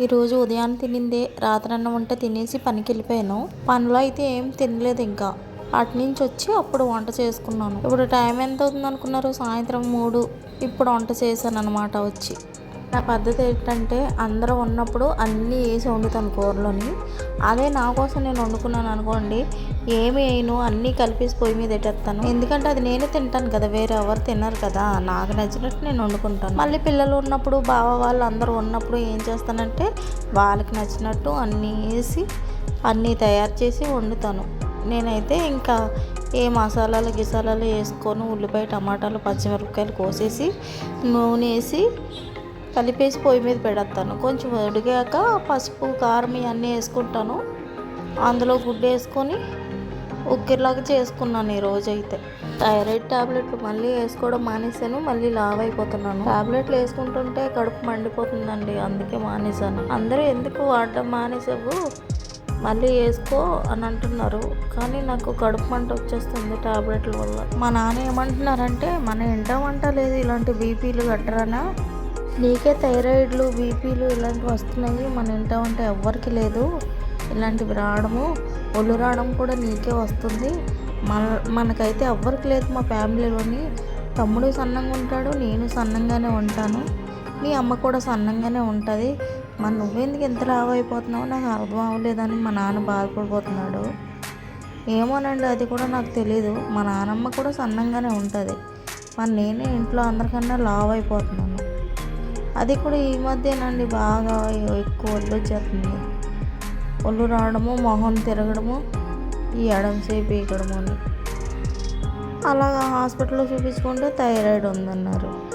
ఈరోజు ఉదయాన్నే తినిందే రాత్రన్నం ఉంటే తినేసి పనికి వెళ్ళిపోయాను పనిలో అయితే ఏం తినలేదు ఇంకా. అటు నుంచి వచ్చి అప్పుడు వంట చేసుకున్నాను. ఇప్పుడు టైం ఎంత అవుతుంది అనుకున్నారు సాయంత్రం మూడు. ఇప్పుడు వంట చేశాను అనమాట వచ్చి. నా పద్ధతి ఏంటంటే అందరూ ఉన్నప్పుడు అన్నీ వేసి వండుతాను కూరలోని. అదే నా కోసం నేను వండుకున్నాను అనుకోండి ఏమి వేయను అన్నీ కలిపేసి పొయ్యి మీద పెట్టేస్తాను. ఎందుకంటే అది నేనే తింటాను కదా వేరే ఎవరు తినరు కదా. నాకు నచ్చినట్టు నేను వండుకుంటాను. మళ్ళీ పిల్లలు ఉన్నప్పుడు బావ వాళ్ళు అందరూ ఉన్నప్పుడు ఏం చేస్తానంటే వాళ్ళకి నచ్చినట్టు అన్నీ వేసి అన్నీ తయారు చేసి వండుతాను. నేనైతే ఇంకా ఏ మసాలాలు గిసాలాలు వేసుకొని ఉల్లిపాయ టమాటాలు పచ్చిమిరపకాయలు కోసేసి నూనె వేసి కలిపేసి పొయ్యి మీద పెడతాను. కొంచెం ఉడిగాక పసుపు కారం ఇవన్నీ వేసుకుంటాను. అందులో గుడ్డు వేసుకొని ఉక్కిరిలాగా చేసుకున్నాను ఈ అయితే. థైరాయిడ్ టాబ్లెట్లు మళ్ళీ వేసుకోవడం మానేశాను. మళ్ళీ లావ్ అయిపోతున్నాను. టాబ్లెట్లు వేసుకుంటుంటే కడుపు మండిపోతుందండి. అందుకే మానేశాను. అందరూ ఎందుకు వాడడం మానేసావు? మళ్ళీ వేసుకో అని అంటున్నారు. కానీ నాకు కడుపు మంట వచ్చేస్తుంది టాబ్లెట్ల వల్ల. మా నాన్న ఏమంటున్నారంటే మన ఇంట వంట లేదు. ఇలాంటి బీపీలు గట్టరనా నీకే థైరాయిడ్లు బీపీలు ఇలాంటివి వస్తున్నాయి. మన ఇంట ఉంటే ఎవ్వరికి లేదు. ఇలాంటివి రావడము ఒళ్ళు రావడం కూడా నీకే వస్తుంది. మన మనకైతే ఎవ్వరికి లేదు మా ఫ్యామిలీలోని. తమ్ముడు సన్నంగా ఉంటాడు నేను సన్నంగానే ఉంటాను. మీ అమ్మ కూడా సన్నంగానే ఉంటుంది. మరి నువ్వెందుకు ఎంత లావ్ నాకు అర్థం అవ్వలేదని మా నాన్న బాధపడిపోతున్నాడు. ఏమోనండి అది కూడా నాకు తెలియదు మా నాన్నమ్మ కూడా సన్నంగానే ఉంటుంది. మరి నేనే ఇంట్లో అందరికన్నా లావ్ అయిపోతున్నాను. అది కూడా ఈ మధ్యనండి బాగా ఎక్కువ ఒళ్ళు వచ్చేస్తుంది. ఒళ్ళు రావడము మొహం తిరగడము ఈ ఎడం సేపు అని. అలాగా హాస్పిటల్లో చూపించుకుంటే థైరాయిడ్ ఉందన్నారు.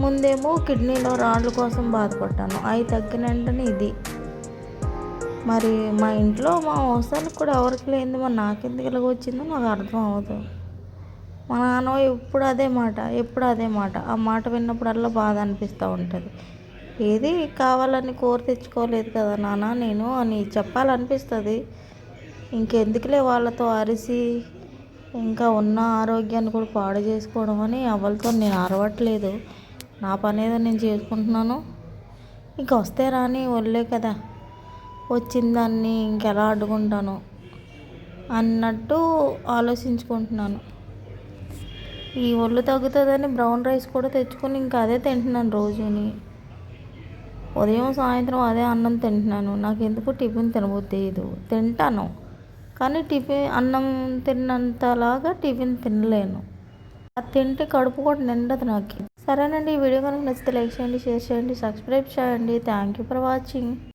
ముందేమో కిడ్నీలో రాళ్ళ కోసం బాధపడ్డాను. అవి తగ్గిన వెంటనే ఇది. మరి మా ఇంట్లో మా అవసరానికి కూడా ఎవరికి లేనిది మరి నాకెందుకు ఇలాగ వచ్చిందో నాకు అర్థం అవ్వదు. మా నాన్న ఎప్పుడు అదే మాట ఎప్పుడు అదే మాట. ఆ మాట విన్నప్పుడల్లా బాధ అనిపిస్తూ ఉంటుంది. ఏది కావాలని కోరి తెచ్చుకోలేదు కదా నాన్న నేను అని చెప్పాలనిపిస్తుంది. ఇంకెందుకులే వాళ్ళతో అరిసి ఇంకా ఉన్న ఆరోగ్యాన్ని కూడా పాడు చేసుకోవడం అని ఎవరితో నేను అరవట్లేదు. నా పని ఏదో నేను చేసుకుంటున్నాను. ఇంకా వస్తే రాని వల్లే కదా. వచ్చిన దాన్ని ఇంకెలా అడ్డుకుంటాను అన్నట్టు ఆలోచించుకుంటున్నాను. ఈ ఒళ్ళు తగ్గుతుందని బ్రౌన్ రైస్ కూడా తెచ్చుకొని ఇంకా అదే తింటున్నాను రోజుని. ఉదయం సాయంత్రం అదే అన్నం తింటున్నాను. నాకు ఎందుకు టిఫిన్ తినబుద్దేయదు తింటాను. కానీ టిఫిన్ అన్నం తిన్నంతలాగా టిఫిన్ తినలేను. అది తింటే కడుపు కూడా నిండదు నాకు. సరేనండి. ఈ వీడియో కనుక నచ్చితే లైక్ చేయండి షేర్ చేయండి సబ్స్క్రైబ్ చేయండి. Thank you for watching.